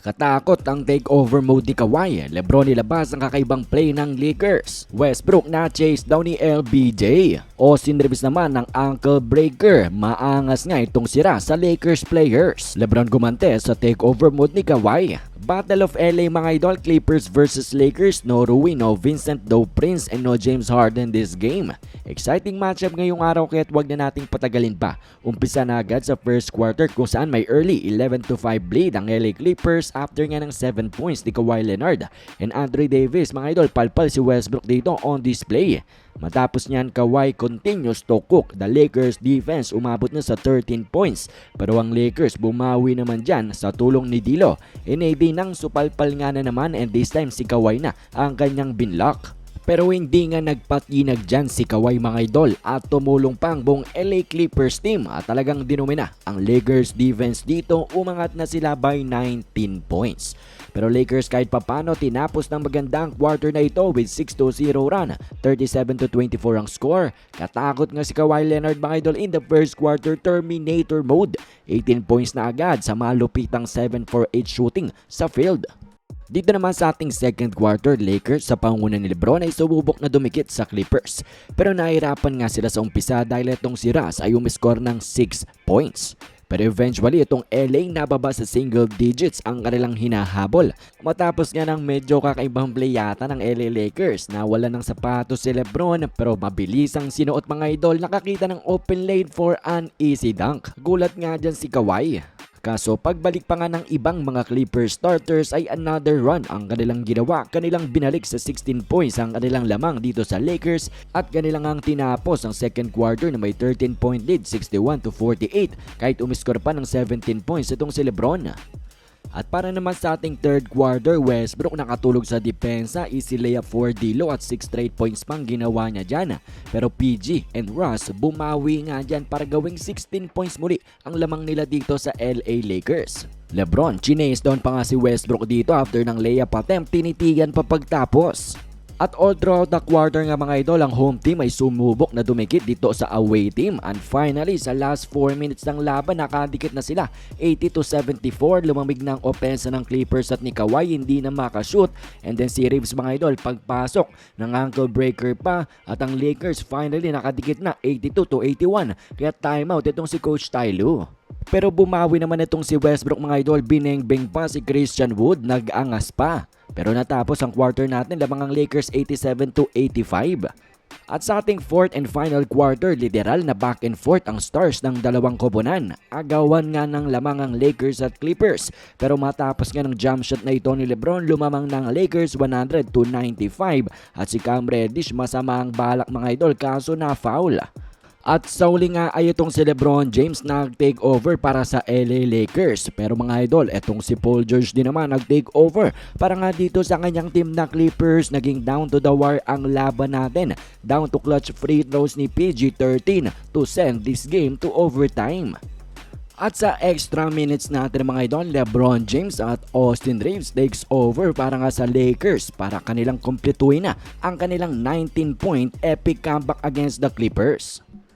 Katakot ang takeover mode ni Kawhi. Lebron nilabas ang kakaibang play ng Lakers. Westbrook na chase daw ni LBJ. Austin Reeves naman ng ankle breaker. Maangas nga itong sira sa Lakers players. Lebron gumante sa takeover mode ni Kawhi. Battle of LA mga idol, Clippers versus Lakers. No Rui, no Vincent, no Prince, and no James Harden this game. Exciting matchup ngayong araw kaya't wag na nating patagalin pa. Umpisa na agad sa first quarter kung saan may early 11 to 5 lead ang LA Clippers after nga ng 7 points ni Kawhi Leonard and Andre Davis. Mga idol, palpal si Westbrook dito on display. Matapos niyan, Kawhi continues to cook. The Lakers defense umabot na sa 13 points. Pero ang Lakers bumawi naman dyan sa tulong ni Dilo. NAD nang supalpal nga na naman and this time si Kawhi na ang kanyang binlock. Pero hindi nga nagpatinag dyan si Kawhi mga idol at tumulong pa ang buong LA Clippers team at talagang dinumina ang Lakers defense dito umangat na sila by 19 points. Pero Lakers kahit papano tinapos ng magandang quarter na ito with 6-0 run, 37-24 ang score. Katakot nga si Kawhi Leonard mga idol in the first quarter Terminator mode. 18 points na agad sa malupitang 7-for-8 shooting sa field. Dito naman sa ating second quarter, Lakers sa panguna ni Lebron ay sububok na dumikit sa Clippers. Pero nahirapan nga sila sa umpisa dahil itong si Russ ay umiscore ng 6 points. Pero eventually itong LA nababa sa single digits ang kanilang hinahabol. Matapos nga ng medyo kakaibang play yata ng LA Lakers na wala ng sapatos si Lebron pero mabilis ang sinuot mga idol nakakita ng open lane for an easy dunk. Gulat nga dyan si Kawhi. Kaso pagbalik pa nga ng ibang mga Clippers starters ay another run ang kanilang ginawa. Kanilang binalik sa 16 points ang kanilang lamang dito sa Lakers at kanilang ang tinapos ang second quarter na may 13 point lead 61 to 48 kahit umiskor pa ng 17 points itong si Lebron. At para naman sa ating third quarter, Westbrook nakatulog sa depensa, easy layup for Dilo at 6 straight points pang ginawa niya dyan. Pero PG and Russ bumawi nga dyan para gawing 16 points muli ang lamang nila dito sa LA Lakers. Lebron, chinase down pa nga si Westbrook dito after ng layup attempt, tinitigan pa pagtapos. At all throughout the quarter nga mga idol, ang home team ay sumubok na dumikit dito sa away team. And finally, sa last 4 minutes ng laban, nakadikit na sila. 80 to 74, lumamig ang opensa ng Clippers at ni Kawhi, hindi na makashoot. And then si Reeves mga idol, pagpasok ng ankle breaker pa. At ang Lakers finally nakadikit na 82 to 81. Kaya timeout itong si Coach Ty Lue. Pero bumawi naman itong si Westbrook mga idol, binengbeng pa si Christian Wood, nag-angas pa. Pero natapos ang quarter natin lamang ang Lakers 87 to 85. At sa ating fourth and final quarter, literal na back and forth ang stars ng dalawang koponan. Agawan nga ng lamang ang Lakers at Clippers. Pero matapos nga ng jump shot na ito ni Lebron, lumamang ng Lakers 100 to 95. At si Cam Reddish masama ang balak mga idol kaso na foul. At sa uli nga ay itong si Lebron James nag-take over para sa LA Lakers. Pero mga idol, itong si Paul George din naman nag-take over para nga dito sa kanyang team na Clippers. Naging down to the wire ang laban natin. Down to clutch free throws ni PG-13 to send this game to overtime. At sa extra minutes natin mga idol, Lebron James at Austin Reeves takes over para nga sa Lakers para kanilang kumpletuhin na ang kanilang 19-point epic comeback against the Clippers.